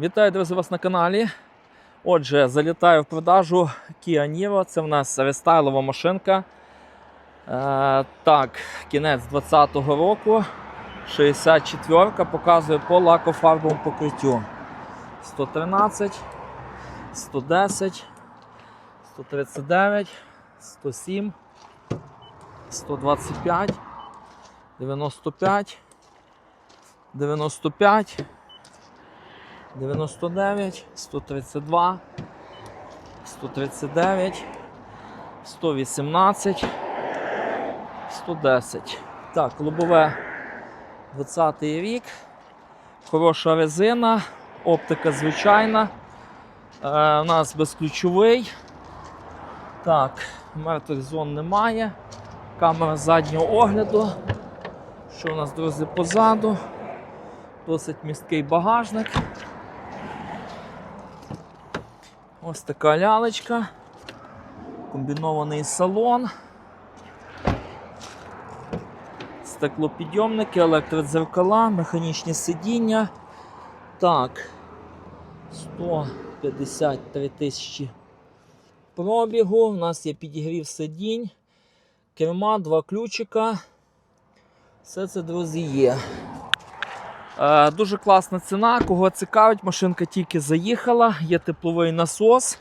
Вітаю, друзі, вас на каналі. Отже, залітаю в продажу Kia Niro. Це в нас рестайлова машинка. Е, так, кінець 2020 року. 64 показує по лакофарбовому покриттю. 113, 110, 139, 107, 125, 95, 95. 99, 132, 139, 118, 110. Так, лобове 20 рік. Хороша резина, оптика звичайна. Е, у нас безключовий. Так, мертвих зон немає. Камера заднього огляду. Що у нас, друзі, позаду? Досить місткий багажник. Ось така лялечка. Комбінований салон. Стеклопідйомники, електродзеркала, механічні сидіння. Так, 153 тисячі пробігу. У нас є підігрів сидінь, керма, два ключика. Все це, друзі, є. Е, Дуже класна ціна. Кого цікавить, машинка тільки заїхала, є тепловий насос.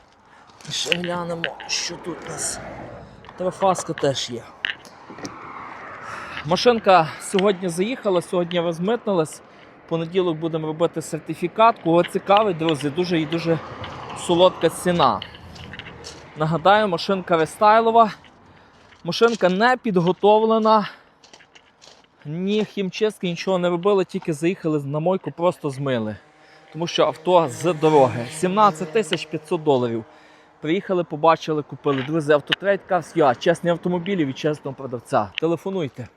Ще глянемо, що тут у нас. Трафаска теж є. Машинка сьогодні заїхала, сьогодні розмитнилась. В понеділок будемо робити сертифікат. Кого цікавить, друзі, дуже і дуже солодка ціна. Нагадаю, машинка рестайлова. Машинка не підготовлена. Ні хімчистки, нічого не робили, тільки заїхали на мойку, просто змили. Тому що авто з дороги. 17 тисяч 500 доларів. Приїхали, побачили, купили. Друзі, автотрейд Cars Я. Чесні автомобілі від чесного продавця. Телефонуйте.